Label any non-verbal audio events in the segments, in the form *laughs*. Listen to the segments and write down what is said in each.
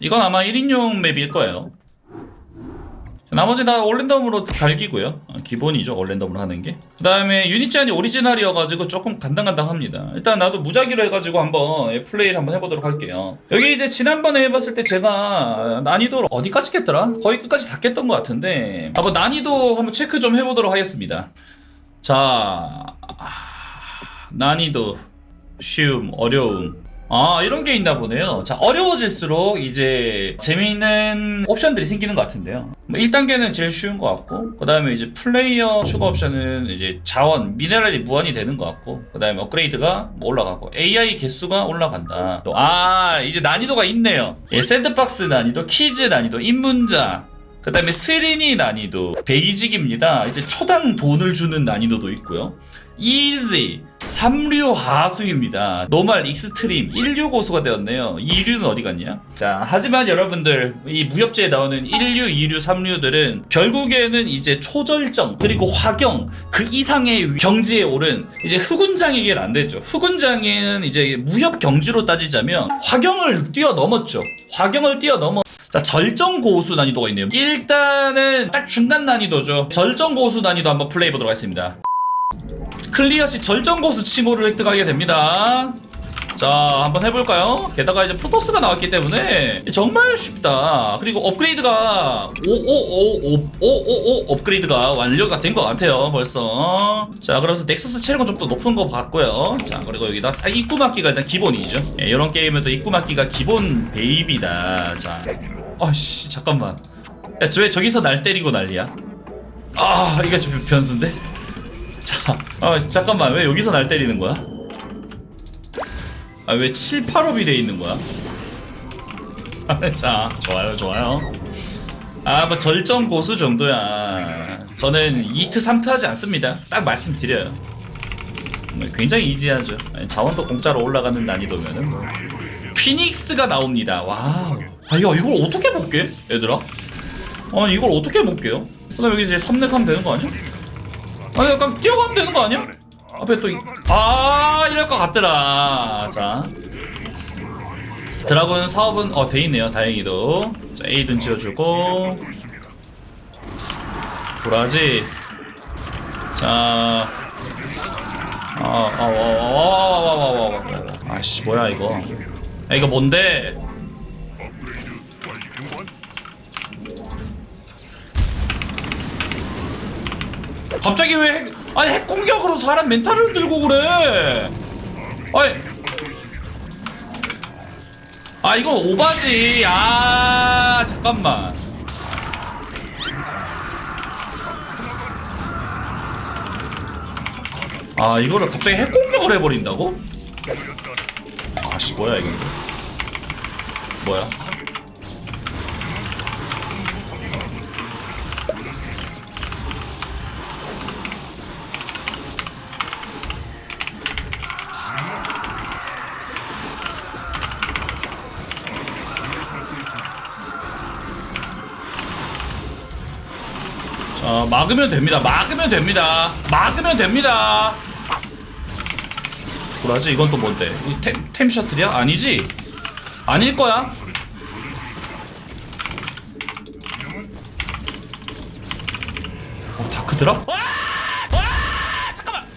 이건 아마 1인용 맵일 거예요. 나머지 다 올랜덤으로 갈기고요. 어, 기본이죠, 올랜덤으로 하는 게. 그 다음에 제한이 오리지널이어가지고 조금 간당간당합니다. 일단 나도 무작위로 해가지고 한번 예, 플레이를 한번 해보도록 할게요. 여기 이제 지난번에 해봤을 때 제가 난이도를 어디까지 깼더라? 거의 끝까지 다 깼던 것 같은데 한번 난이도 한번 체크 좀 해보도록 하겠습니다. 자, 아, 난이도, 쉬움, 어려움. 아, 이런 게 있나 보네요. 자, 어려워질수록 이제 재미있는 옵션들이 생기는 것 같은데요. 뭐 1단계는 제일 쉬운 것 같고, 그 다음에 이제 플레이어 추가 옵션은 이제 자원, 미네랄이 무한이 되는 것 같고, 그 다음에 업그레이드가 뭐 올라가고, AI 개수가 올라간다. 또, 아, 이제 난이도가 있네요. 예, 샌드박스 난이도, 키즈 난이도, 입문자, 그 다음에 스리니 난이도 베이직입니다. 이제 초당 돈을 주는 난이도도 있고요. 이지 삼류 하수입니다. 노말 익스트림 1류 고수가 되었네요. 2류는 어디 갔냐? 자, 하지만 여러분들 이 무협지에 나오는 1류, 2류, 3류들은 결국에는 이제 초절정 그리고 화경 그 이상의 경지에 오른 이제 흑운장에게는 안 되죠. 흑운장에는 이제 무협 경지로 따지자면 화경을 뛰어넘었죠. 화경을 뛰어넘어 자, 절정 고수 난이도가 있네요. 일단은 딱 중간 난이도죠. 절정 고수 난이도 한번 플레이 해보도록 하겠습니다. 클리어 시 절정 고수 칭호를 획득하게 됩니다. 자, 한번 해볼까요? 게다가 이제 프로토스가 나왔기 때문에 정말 쉽다. 그리고 업그레이드가 555555 업그레이드가 완료가 된 것 같아요. 벌써. 자, 그러면서 넥서스 체력은 좀 더 높은 것 같고요. 자, 그리고 여기다 딱 입구 막기가 일단 기본이죠. 예, 이런 게임은 또 입구 막기가 기본 베이비다. 자, 아씨 잠깐만. 야, 저왜 저기서 날 때리고 난리야? 아, 이거 좀 변수인데. 자, 아 잠깐만 왜 여기서 날 때리는 거야? 아 왜 7, 8업이 돼 있는 거야? *laughs* 자, 좋아요, 좋아요. 아, 뭐 절정 고수 정도야. 저는 2트, 3트 하지 않습니다. 딱 말씀드려요. 뭐 굉장히 이지하죠. 자원도 공짜로 올라가는 난이도면은 뭐. 피닉스가 나옵니다. 와우. 아, 야, 이걸 어떻게 볼게? 얘들아? 아니, 이걸 어떻게 볼게요? 그 다음 아, 여기 이제 3렙하면 되는 거 아니야? 아니, 약간 뛰어가면 되는 거 아니야? 앞에 또, 이... 아, 이럴 것 같더라. 자. 드라군 사업은, 어, 돼 있네요. 다행히도. 자, 에이든 지어주고. 브라지. 자. 아, 아, 와, 와, 와, 와, 와, 와, 와. 아씨, 뭐야, 이거. 야, 이거 뭔데? 갑자기 왜 핵, 아니 핵 공격으로 사람 멘탈을 들고 그래? 아니. 아 이건 오바지. 아 잠깐만. 아 이거를 갑자기 핵 공격을 해버린다고? 아씨 뭐야 이거 뭐야 자 막으면 됩니다 막으면 됩니다 막으면 됩니다 뭐라지 이건 또 뭔데 이 템, 템 셔틀이야? 아니지? 아닐 거야 어 다크드라? 와! 와! 잠깐만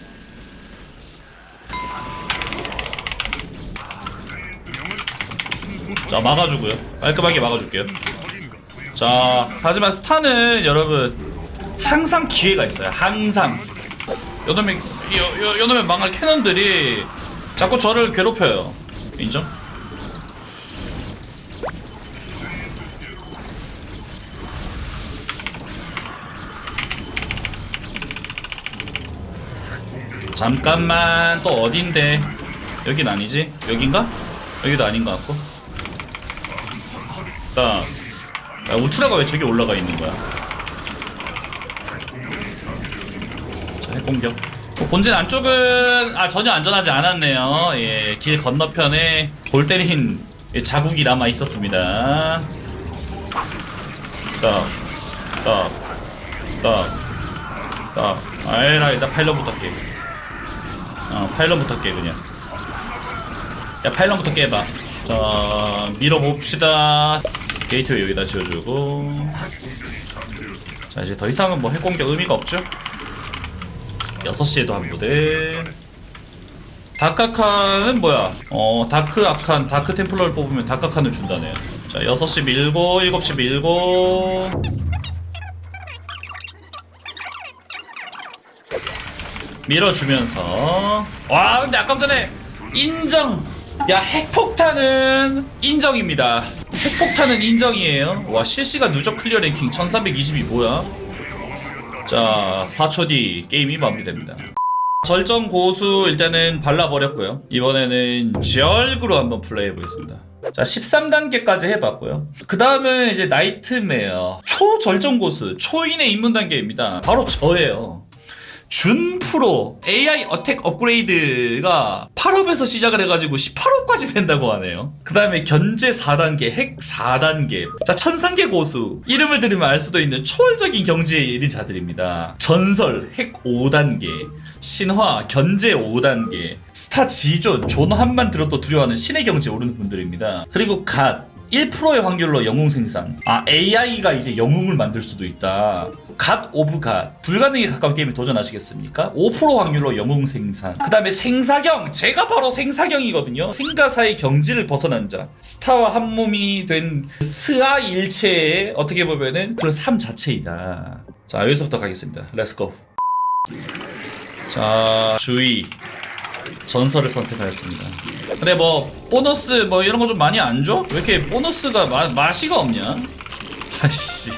자 막아주고요 깔끔하게 막아줄게요 자 하지만 스타는 여러분 항상 기회가 있어요 항상 요놈의 요, 요, 요놈의 망할 캐논들이 자꾸 저를 괴롭혀요 인정? 잠깐만 또 어딘데 여긴 아니지? 여긴가? 여기도 아닌 것 같고 자 야, 울트라가 왜 저기 올라가 있는 거야? 자, 핵 공격. 뭐 본진 안쪽은 아 전혀 안전하지 않았네요. 예, 길 건너편에 골 때린 예, 자국이 남아 있었습니다. 딱, 딱, 딱, 딱. 아이라 일단 파일럿부터 깨. 어, 파일럿부터 깨 그냥. 야 파일럿부터 깨봐. 자 밀어봅시다 게이트웨이 여기다 지어주고 자 이제 더 이상은 뭐 핵공격 의미가 없죠 6시에도 한 부대. 다크아칸은 뭐야? 어 다크 아칸 다크 템플러를 뽑으면 다크 아칸을 준다네요. 자 6시 밀고 7시 밀고. 밀어주면서. 와 근데 아까 전에 인정! 야 핵폭탄은 인정입니다. 핵폭탄은 인정이에요. 와 실시간 누적 클리어 랭킹 1320이 뭐야 자 4초 뒤 게임이 마무리됩니다. 절정 고수 일단은 발라버렸고요. 이번에는 절구로 한번 플레이해 보겠습니다. 자 13단계까지 해봤고요. 그 다음은 이제 나이트메어. 초절정 고수 초인의 입문 단계입니다. 바로 저예요 준 프로 AI 어택 업그레이드가 8업에서 시작을 해가지고 18업까지 된다고 하네요. 그 다음에 견제 4단계, 핵 4단계, 자 천상계 고수 이름을 들으면 알 수도 있는 초월적인 경지에 이른 자들입니다. 전설 핵 5단계, 신화 견제 5단계, 스타 지존 존 한만 들어도 두려워하는 신의 경지에 오르는 분들입니다. 그리고 갓 1%의 확률로 영웅 생산. 아, AI가 이제 영웅을 만들 수도 있다. 갓 오브 갓. 불가능에 가까운 게임에 도전하시겠습니까? 5% 확률로 영웅 생산. 그 다음에 생사경. 제가 바로 생사경이거든요. 생가사의 경지를 벗어난 자. 스타와 한 몸이 된 스아 일체의 어떻게 보면은 그런 삶 자체이다. 자, 여기서부터 가겠습니다. 렛츠고. 자, 주의. 전설을 선택하였습니다. 근데 뭐 보너스 뭐 이런 거 좀 많이 안 줘? 왜 이렇게 보너스가 마, 맛이가 없냐? 아씨.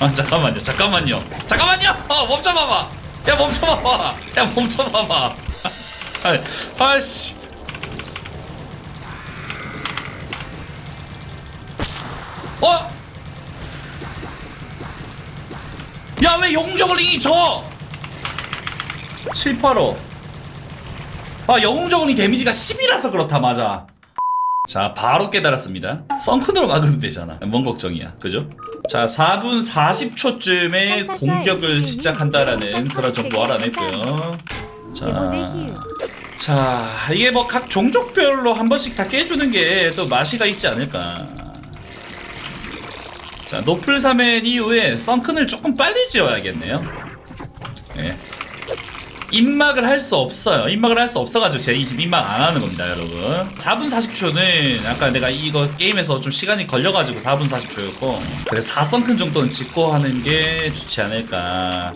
아 잠깐만요, 잠깐만요, 잠깐만요. 어, 멈춰봐봐. 야 멈춰봐봐. 야 멈춰봐봐. *laughs* 아, 아씨. 어? 야왜 용저글링이 져? 7, 8호 아 영웅저글링 데미지가 10이라서 그렇다 맞아 자 바로 깨달았습니다 썬큰으로 막으면 되잖아 뭔 걱정이야 그죠? 자 4분 40초쯤에 공격을 시작한다라는 그런 정보 알아냈고요. 자, 자 이게 뭐 각 종족별로 한 번씩 다 깨주는 게 또 맛이가 있지 않을까. 자 노플 3엔 이후에 썬큰을 조금 빨리 지어야겠네요. 예. 입막을 할 수 없어요. 입막을 할 수 없어가지고 제가 지금 입막 안 하는 겁니다, 여러분. 4분 40초는 아까 내가 이거 게임에서 좀 시간이 걸려가지고 4분 40초였고 그래서 4성큰 정도는 짓고 하는 게 좋지 않을까.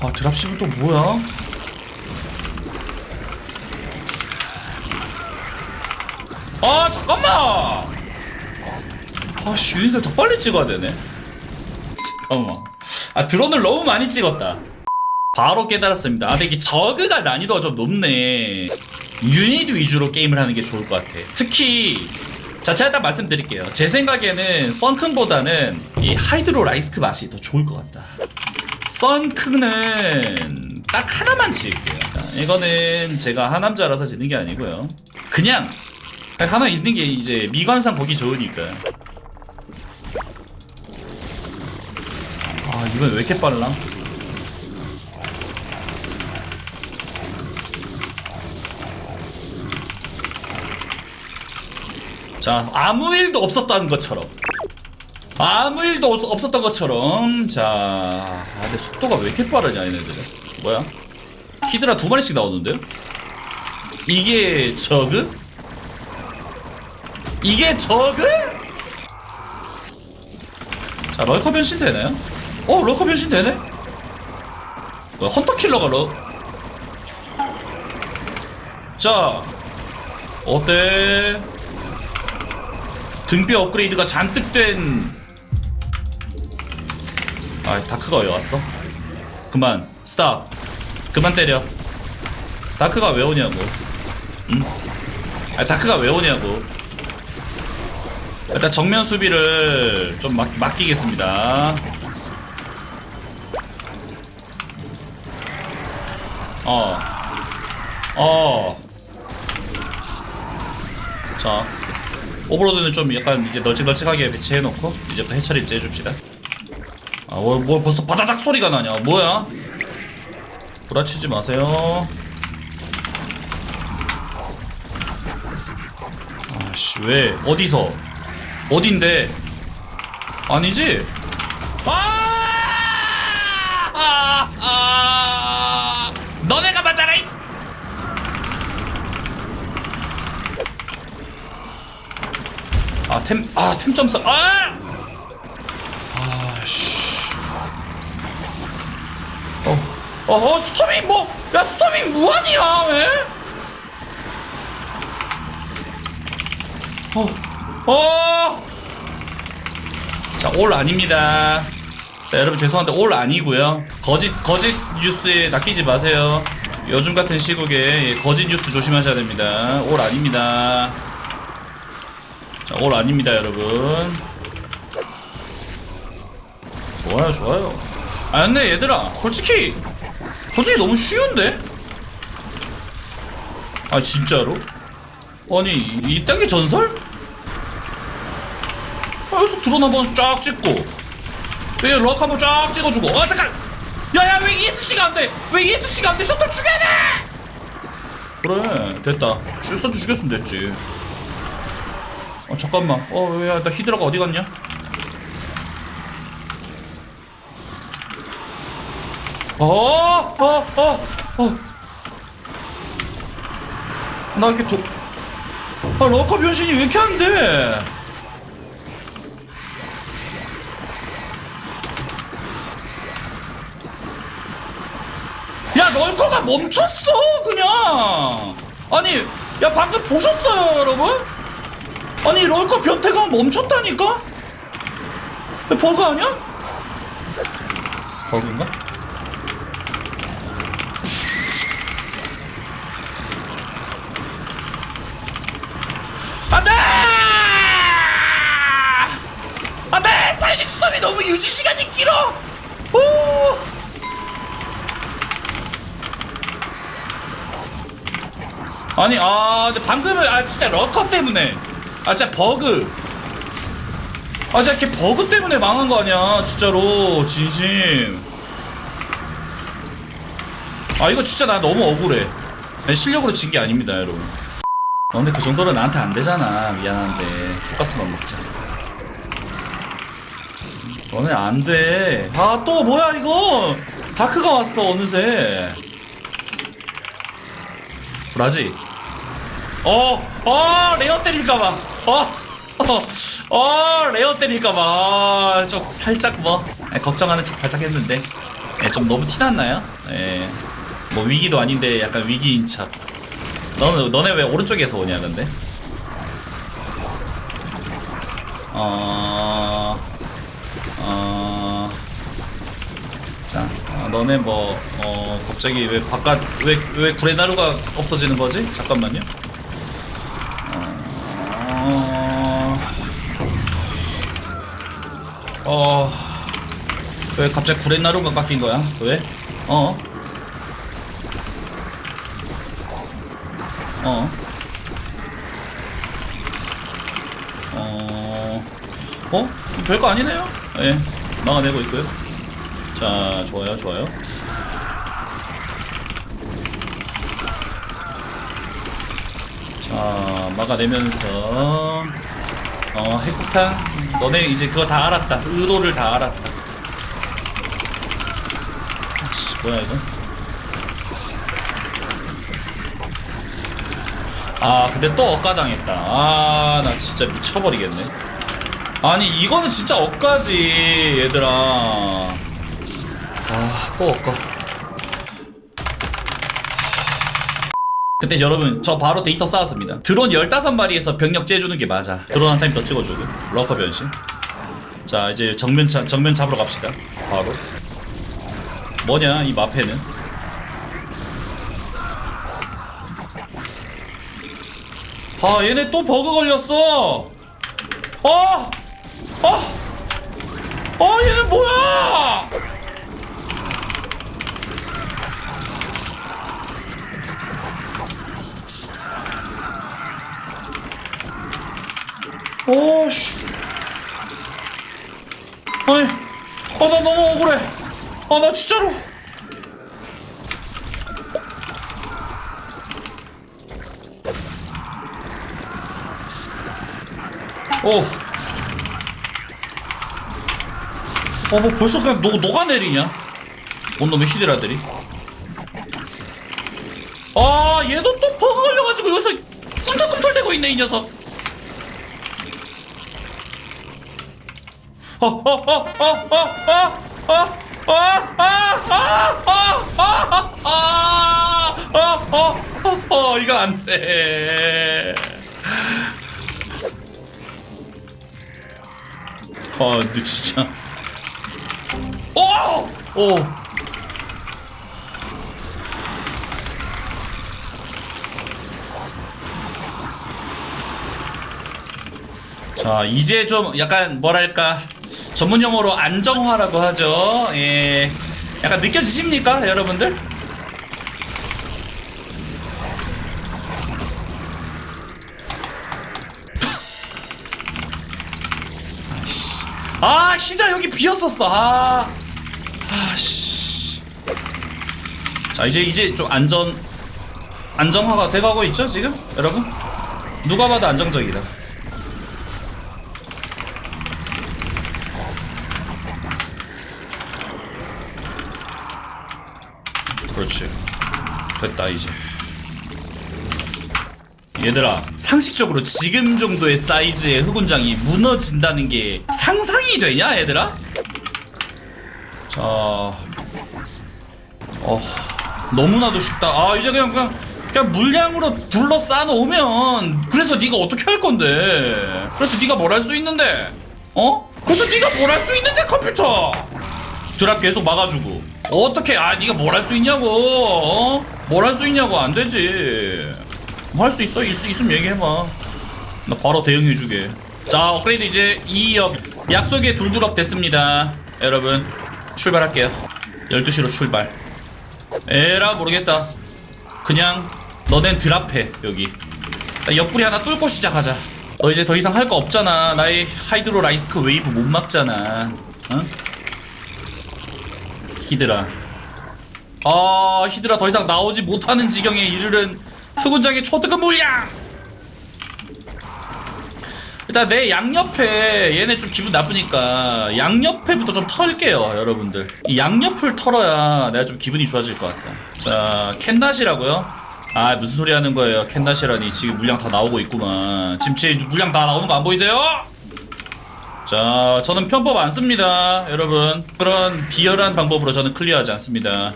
아 드랍십은 또 뭐야? 아 잠깐만! 아씨 유인세 더 빨리 찍어야 되네. 잠깐만. 아 드론을 너무 많이 찍었다. 바로 깨달았습니다. 아, 근데 이게 저그가 난이도가 좀 높네. 유닛 위주로 게임을 하는 게 좋을 것 같아. 특히 자 제가 딱 말씀드릴게요. 제 생각에는 썬큰보다는 이 하이드로 라이스크 맛이 더 좋을 것 같다. 썬큰은 딱 하나만 지을게요. 이거는 제가 하남자라서 지는 게 아니고요. 그냥 하나 있는 게 이제 미관상 보기 좋으니까. 아 이건 왜 이렇게 빨라? 자 아무 일도 없었던 것처럼 아무 일도 없, 없었던 것처럼 자 아, 근데 속도가 왜 이렇게 빠르냐 얘네들 뭐야 히드라 두 마리씩 나오는데요? 이게 저그? 이게 저그? 자 럴커 변신 되나요? 어 럴커 변신 되네? 뭐야 헌터킬러가 러... 자 어때? 등뼈 업그레이드가 잔뜩 된... 아 다크가 왜 왔어? 그만 스탑 그만 때려 다크가 왜 오냐고 응? 아 다크가 왜 오냐고 일단 정면 수비를 좀 맡, 맡기겠습니다 어. 어. 자. 오버로드는 좀 약간 이제 널찍널찍하게 배치해놓고 이제부터 해처리 이제 해줍시다. 아, 뭐, 뭐 벌써 바다닥 소리가 나냐? 뭐야? 구라치지 마세요. 아씨 왜 어디서 어딘데 아니지? 아! 아! 아! 너네가 맞아라. 이! 아, 템, 아, 템점 사, 아! 아씨. 어, 어, 어, 스토밍 뭐, 야, 스토밍 무한이야, 왜? 어, 어! 자, 올 아닙니다. 자, 여러분 죄송한데 올 아니고요. 거짓 거짓 뉴스에 낚이지 마세요. 요즘 같은 시국에 예, 거짓 뉴스 조심하셔야 됩니다. 올 아닙니다. 자, 올 아닙니다, 여러분. 좋아요, 좋아요. 아, 근데 얘들아, 솔직히, 솔직히 너무 쉬운데? 아, 진짜로? 아니, 이딴 게 전설? 아, 여기서 드론 한번 쫙 찍고, 여기 럭 한번 쫙 찍어주고, 아, 잠깐! 야, 야, 왜 ESC가 안 돼? 왜 ESC가 안 돼? 셔틀 죽여야 돼! 그래, 됐다. 셔틀 죽였으면 됐지. 어 잠깐만. 어야 나 히드라가 어디 갔냐? 어어어어나 이렇게 도... 아 러커 변신이 왜 이렇게 안돼? 야 럴커가 멈췄어 그냥. 아니 야 방금 보셨어요 여러분? 아니 럴커 변태가 멈췄다니까? 버그 아니야? 버그인가? 안돼! 안돼! 사이닉 스톰이 너무 유지 시간이 길어! 오! 아니 아 근데 방금은 아 진짜 러커 때문에 아 진짜 버그. 아 진짜 걔 버그 때문에 망한 거 아니야 진짜로. 진심. 아 이거 진짜 나 너무 억울해. 실력으로 진 게 아닙니다 여러분. 너 근데 그 정도는 나한테 안 되잖아. 미안한데. 돈가스만 먹자. 너네 안돼 아 또 뭐야 이거? 다크가 왔어 어느새. 불하지 어, 어, 레어 때릴까봐. 어, 어, 어, 레어 때릴까봐. 아, 좀 살짝 뭐, 예, 걱정하는 척 살짝 했는데. 예, 좀 너무 티났나요? 예. 뭐 위기도 아닌데 약간 위기인 척. 너는, 너네 왜 오른쪽에서 오냐, 근데? 어, 어, 자, 어, 너네 뭐, 어, 갑자기 왜 바깥, 왜, 왜 구레나루가 없어지는 거지? 잠깐만요. 어... 어... 왜 갑자기 구렛나루가 깎인 거야? 왜? 어? 어? 어... 어? 별거 아니네요? 예, 막아내고 있고요. 자, 좋아요, 좋아요. 자 막아내면서 어 핵폭탄? 너네 이제 그거 다 알았다. 의도를 다 알았다. 아씨 뭐야 이거? 아 근데 또 억가당했다. 아 나 진짜 미쳐버리겠네. 아니 이거는 진짜 억가지 얘들아. 아또 억가 그때 여러분 저 바로 데이터 쌓았습니다. 드론 15마리에서 병력 째주는 게 맞아. 드론 한 타임 더 찍어주고. 러커 변신. 자 이제 정면 차, 정면 잡으러 갑시다. 바로. 뭐냐 이 마패는 아 얘네 또 버그 걸렸어! 아! 아! 아 얘네 뭐야 오씨 아니 아나 너무 억울해 아 나 진짜로 오. 어, 뭐 벌써 그냥 녹, 녹아내리냐? 온놈의 히데라들이. 아, 얘도 또 버그 걸려가지고 여기서 꿈틀꿈틀대고 있네, 이 녀석. 어, 이거 안 돼. 아, 근데 진짜. 오! 오! 자, 이제 좀 약간 뭐랄까. 전문 용어로 안정화라고 하죠. 예. 약간 느껴지십니까, 여러분들? 아이씨. 여기 비었었어. 아. 아씨. 자, 이제 이제 좀 안전 안정화가 돼가고 있죠, 지금? 여러분? 누가 봐도 안정적이다. 그렇지. 됐다 이제. 얘들아 상식적으로 지금 정도의 사이즈의 흑운장이 무너진다는 게 상상이 되냐 얘들아? 자, 어 너무나도 쉽다. 아 이제 그냥 그냥 그냥 물량으로 둘러 싸 놓으면 그래서 네가 어떻게 할 건데? 그래서 네가 뭘 할 수 있는데? 어? 그래서 네가 뭘 할 수 있는데 컴퓨터? 드랍 계속 막아주고 어떻게 아 네가 뭘 할 수 있냐고 어? 뭘 할 수 있냐고 안 되지. 뭐 할 수 있어? 있, 있으면 얘기해봐. 나 바로 대응해주게. 자 업그레이드 이제 2업 약속의 둘둘업 됐습니다. 여러분 출발할게요. 12시로 출발. 에라 모르겠다. 그냥 너넨 드랍해 여기. 나 옆구리 하나 뚫고 시작하자. 너 이제 더 이상 할 거 없잖아. 나의 하이드로 라이스크 웨이브 못 막잖아. 어? 히드라 아 히드라 더 이상 나오지 못하는 지경에 이르른 흑운장의 초특급 물량 일단 내 양옆에 얘네 좀 기분 나쁘니까 양옆에부터 좀 털게요 여러분들 이 양옆을 털어야 내가 좀 기분이 좋아질 것 같다 자 캔낫이라고요? 아 무슨 소리 하는 거예요 캔낫이라니 지금 물량 다 나오고 있구만 지금 제 물량 다 나오는 거 안 보이세요? 자, 저는 편법 안 씁니다, 여러분. 그런 비열한 방법으로 저는 클리어하지 않습니다.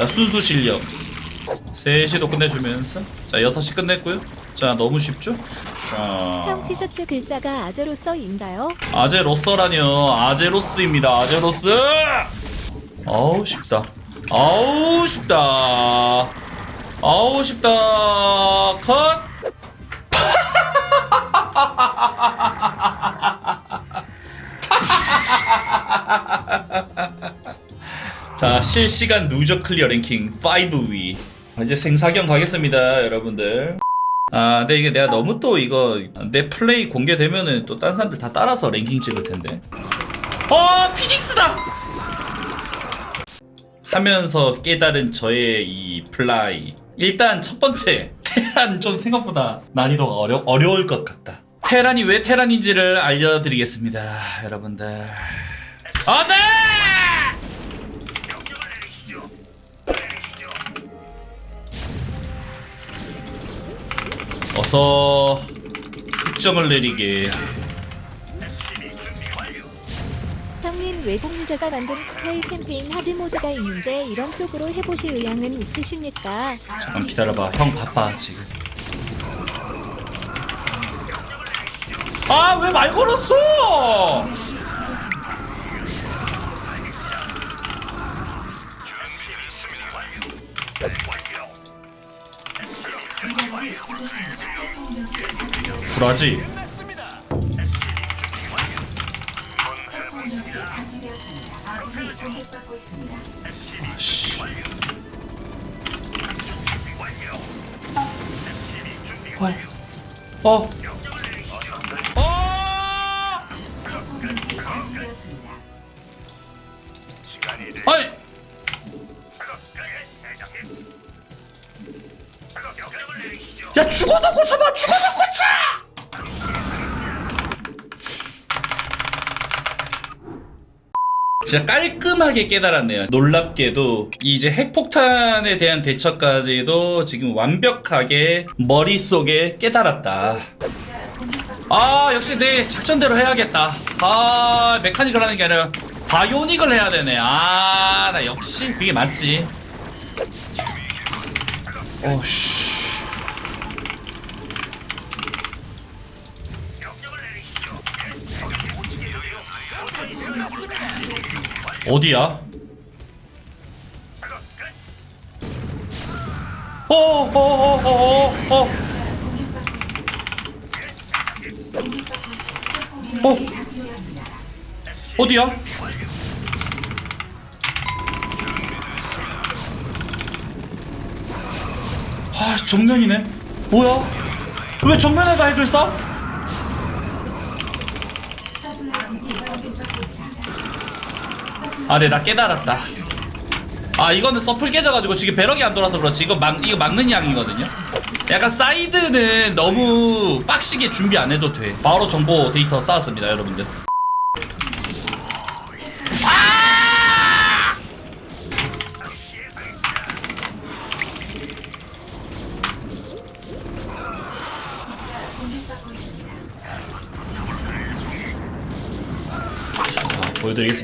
자, 순수 실력. 3시도 끝내주면서. 자, 6시 끝냈고요. 자, 너무 쉽죠? 형 자, 티셔츠 글자가 아제로서인가요? 아제로서라뇨. 아제로스입니다, 아제로스! 아우, 쉽다. 아우, 쉽다. 아우, 쉽다. 컷! *laughs* 자 실시간 누적 클리어 랭킹 5위. 이제 생사경 가겠습니다 여러분들. 아 근데 이게 내가 너무 또 이거 내 플레이 공개되면은 또 딴 사람들 다 따라서 랭킹 찍을 텐데. 어 피닉스다! 하면서 깨달은 저의 이 플라이. 일단 첫 번째 테란 좀 생각보다 난이도가 어려, 어려울 것 같다. 테란이 왜 테란인지를 알려드리겠습니다 여러분들. 안돼 어서 특정을 내리게. 형님 외국 유저가 만든 스타일 캠페인 하드 모드가 있는데 이런 쪽으로 해보실 의향은 있으십니까? 잠깐 기다려봐. 형 바빠 지금. 아 왜 말 걸었어 불하지 아씨 어. 진짜 깔끔하게 깨달았네요. 놀랍게도 이제 핵폭탄에 대한 대처까지도 지금 완벽하게 머릿속에 깨달았다. 아 역시 내 작전대로 해야겠다. 아 메카닉을 하는 게 아니라 바이오닉을 해야 되네. 아 나 역시 그게 맞지. 어씨. 어디야? 어, 어어어어어 어. 어. 어디야? 아 정면이네. 뭐야? 왜 정면에서 핵을 쏴? 아, 네, 나 깨달았다. 아, 이거는 서플 깨져가지고 지금 배럭이 안 돌아서 그렇지. 이거 막, 이거 막는 양이거든요. 약간 사이드는 너무 빡시게 준비 안 해도 돼. 바로 정보 데이터 쌓았습니다, 여러분들.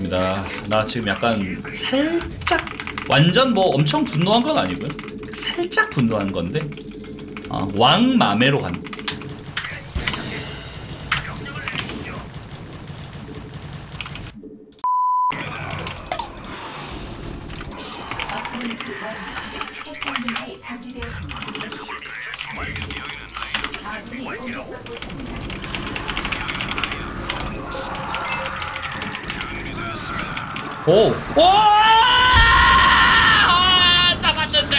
보여드리겠습니다. 나 지금 약간 살짝 완전 뭐 엄청 분노한 건 아니고요. 살짝 분노한 건데 아, 왕마매로 간. 핵공격이 감지되었습니다. 아군이 공격받고 있습니다. 오, 오, 아, 잡았는데.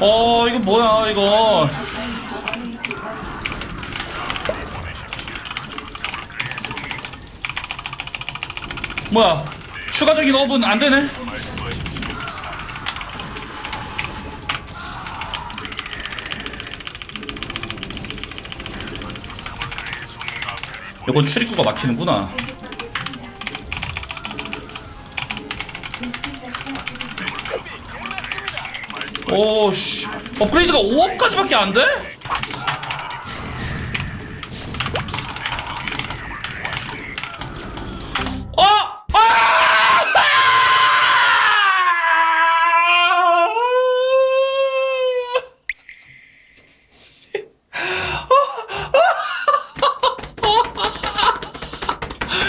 어, 이거 뭐야, 이거. 뭐야? 추가적인 업은 안 되네? 이건 출입구가 막히는구나. 오씨, 업그레이드가 5업까지밖에 안 돼? 어! 아!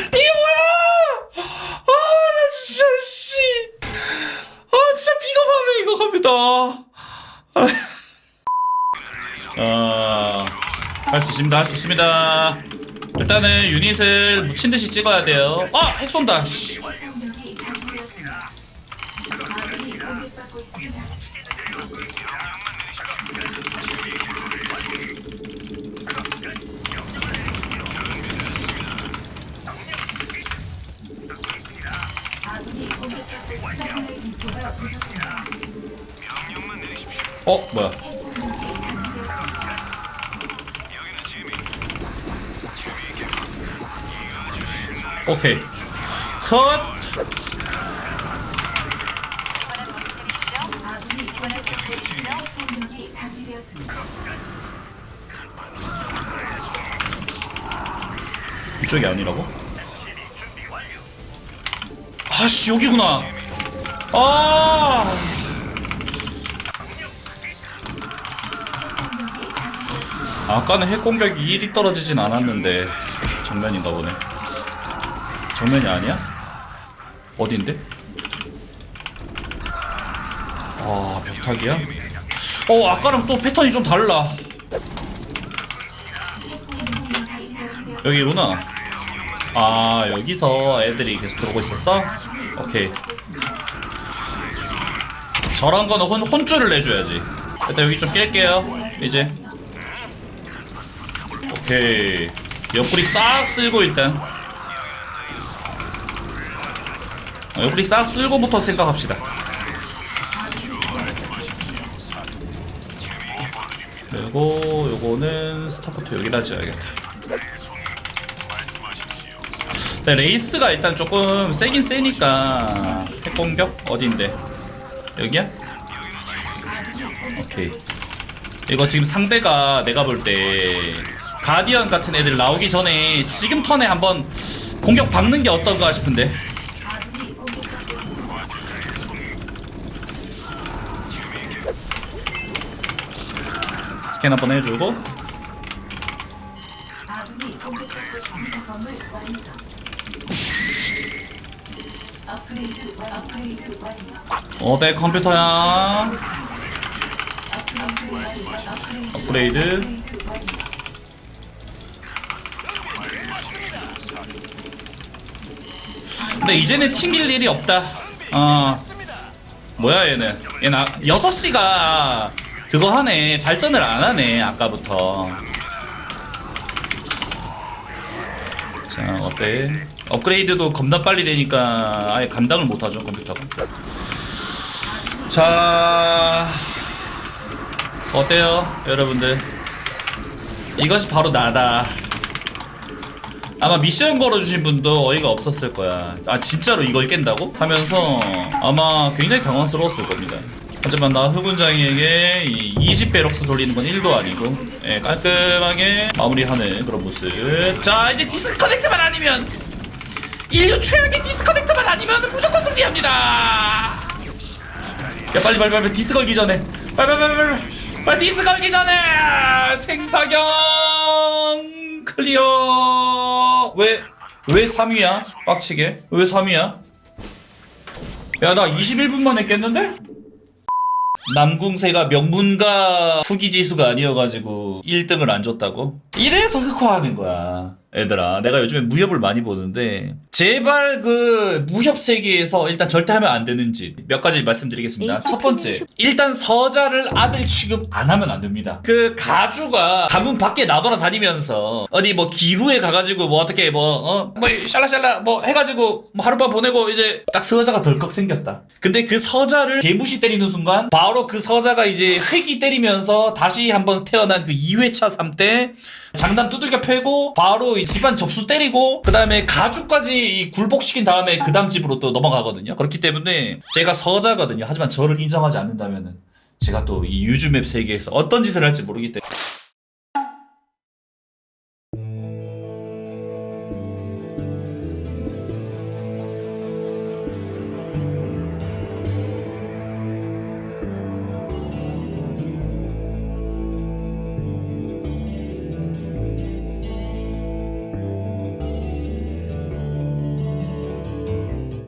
이게 뭐야? 아, 나 진짜 씨. 아, 진짜 비겁하네 이거 갑니다. 아, 할 수 있습니다. 일단은 유닛을 묻힌 듯이 찍어야 돼요. 아, 핵 쏜다. 씨. 핵공격 오케이. 컷. 핵공격이. 이쪽이 아니라고? 아씨 여기구나. 아. 아까는 핵 공격이 1이 떨어지진 않았는데 정면인가 보네. 정면이 아니야? 어딘데? 아 벽타기야? 어 아까랑 또 패턴이 좀 달라. 여기구나. 아 여기서 애들이 계속 들어오고 있었어? 오케이. 저런 거는 혼, 혼줄을 내줘야지. 일단 여기 좀 깰게요. 이제. 오케이. 옆구리 싹 쓸고 일단. 어, 옆구리 싹 쓸고부터 생각합시다. 그리고 요거는 스타포트 여기다 지어야겠다 네, 레이스가 일단 조금 세긴 세니까 핵공격 어딘데 여기야? 오케이 이거 지금 상대가 내가 볼 때 가디언 같은 애들 나오기 전에 지금 턴에 한번 공격 박는 게 어떤가 싶은데 아군이 공격받고 있습니다. 스캔 한번 해주고 아군이 공격받고 있습니다. 건물 완성. 업그레이드 완 업그레이드 완료. 어내 컴퓨터야 업그레이드. 근데 이제는 튕길 일이 없다 어 뭐야 얘는 얘는 6시가 그거 하네 발전을 안 하네 아까부터 자 어때 업그레이드도 겁나 빨리 되니까 아예 감당을 못하죠 컴퓨터가 자 어때요 여러분들 이것이 바로 나다 아마 미션 걸어주신 분도 어이가 없었을 거야. 아 진짜로 이걸 깬다고? 하면서 아마 굉장히 당황스러웠을 겁니다. 하지만 나 흑운장이에게 이 20배럭스 돌리는 건 1도 아니고 예, 깔끔하게 마무리하는 그런 모습. 자 이제 디스커넥트만 아니면 인류 최악의 디스커넥트만 아니면 무조건 승리합니다. 야 빨리 빨리 빨리 디스 걸기 전에. 빨리 빨리 빨리 빨리 디스 걸기 전에! 생사경 클리어! 왜 왜 3위야? 빡치게? 왜 3위야? 야 나 21분 만에 깼는데 남궁세가 명문가 후기 지수가 아니어가지고 1등을 안 줬다고? 이래서 흑화하는 거야. 얘들아, 내가 요즘에 무협을 많이 보는데, 제발 그 무협 세계에서 일단 절대 하면 안 되는 짓몇 가지 말씀드리겠습니다. 첫 번째, 일단 서자를 아들 취급 안 하면 안 됩니다. 그 가주가 가문 밖에 나돌아 다니면서 어디 뭐 기루에 가가지고 뭐 어떻게 뭐, 어? 뭐 샬라샬라 뭐 해가지고 뭐 하룻밤 보내고 이제 딱 서자가 덜컥 생겼다. 근데 그 서자를 개무시 때리는 순간 바로 그 서자가 이제 회기 때리면서 다시 한번 태어난 그 2회차 3때 장담 두들겨 패고 바로 이 집안 접수 때리고 그 다음에 가죽까지 이 굴복시킨 다음에 그 다음 집으로 또 넘어가거든요. 그렇기 때문에 제가 서자거든요. 하지만 저를 인정하지 않는다면은 제가 또 이 유즈맵 세계에서 어떤 짓을 할지 모르기 때문에